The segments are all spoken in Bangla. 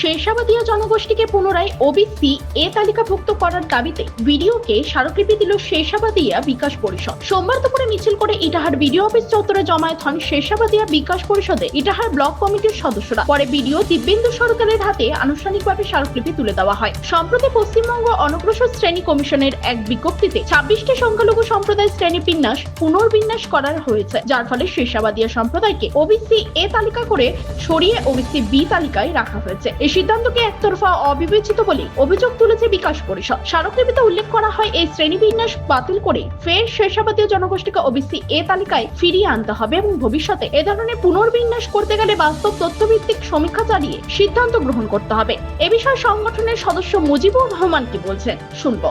শেরশাবাদিয়া জনগোষ্ঠীকে পুনরায় ওবিসি এ তালিকাভুক্ত করার দাবিতে ভিডিওকে স্মারকলিপি দিল শেরশাবাদিয়া বিকাশ পরিষদ। সোমবার দুপুরে মিছিল করে ইটাহার বিডিও অফিস চত্বরে জমায়েত হন শেরশাবাদিয়া বিকাশ পরিষদে ইটাহার ব্লক কমিটির সদস্যরা। পরে বিডিও দিব্যেন্দু সরকারের হাতে আনুষ্ঠানিকভাবে স্মারকলিপি তুলে দেওয়া হয়। সম্প্রতি পশ্চিমবঙ্গ অনগ্রসর শ্রেণি কমিশনের এক বিজ্ঞপ্তিতে ছাব্বিশটি সংখ্যালঘু সম্প্রদায় শ্রেণি বিন্যাস পুনর্বিন্যাস করার হয়েছে, যার ফলে শেরশাবাদিয়া সম্প্রদায়কে ওবিসি এ তালিকা করে সরিয়ে ওবিসি বি তালিকায় রাখা হয়েছে। সিদ্ধান্তকে একতরফা অবিবেচিত বলে অভিযোগ তুলেছে বিকাশ পরিষদ। স্মারকলিপিতে উল্লেখ করা হয়, এই শ্রেণীবিন্যাস বাতিল করে ফের শেষাবাদীয় জনগোষ্ঠীকে ওবিসি এ তালিকায় ফিরিয়ে আনতে হবে এবং ভবিষ্যতে এ ধরনের পুনর্বিন্যাস করতে গেলে বাস্তব তথ্যভিত্তিক সমীক্ষা চালিয়ে সিদ্ধান্ত গ্রহণ করতে হবে। এ বিষয়ে সংগঠনের সদস্য মুজিবুর রহমান কি বলছেন, শুনব।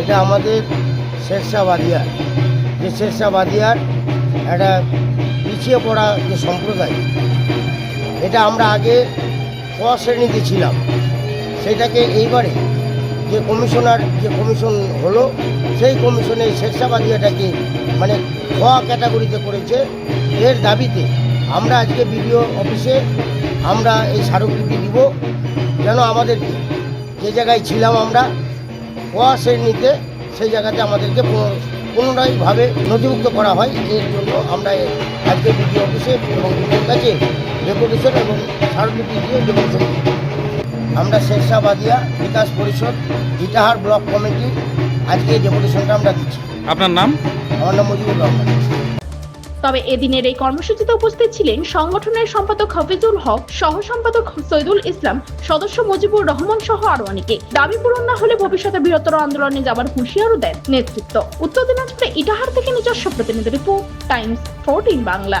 এটা আমাদের শেরশাহ বাদিয়ার যে শেরশাহ বাদিয়ার একটা পিছিয়ে পড়া যে সম্প্রদায় এটা আমরা আগে ক শ্রেণীতে ছিলাম। সেটাকে এইবারে যে কমিশনার, যে কমিশন হলো, সেই কমিশনে শেরশাহ এটাকে মানে খ ক্যাটাগরিতে করেছে। এর দাবিতে আমরা আজকে বিডিও অফিসে আমরা এই স্মারকলিপি দিব। যেন আমাদেরকে যে জায়গায় ছিলাম আমরা ওয়া শ্রেণীতে সেই জায়গাতে আমাদেরকে পুনরায়ভাবে নথিভুক্ত করা হয় এর জন্য আমরা আজকে বিডিও অফিসে এবং বিডিওর কাছে ডেপুটেশন এবং সার্টিফিকেট দিয়ে ডেপুটেশন। আমরা শেরশাবাদিয়া বিকাশ পরিষদ ইটাহার ব্লক কমিটি আজকে ডেপুটেশনটা আমরা দিচ্ছি। আপনার নাম? আমার নাম মুজিবুর রহমান। তবে এদিনের এই কর্মসূচিতে উপস্থিত ছিলেন সংগঠনের সম্পাদক হাফিজুল হক, সহ সম্পাদক সৈদুল ইসলাম, সদস্য মুজিবুর রহমান সহ আরও অনেকে। দাবি পূরণ না হলে ভবিষ্যতে বৃহত্তর আন্দোলনে যাবার হুঁশিয়ারও দেন নেতৃত্ব। উত্তর দিনাজপুরে ইটাহার থেকে নিজস্ব প্রতিনিধি রিপোর্ট টাইমস ফোরটিন বাংলা।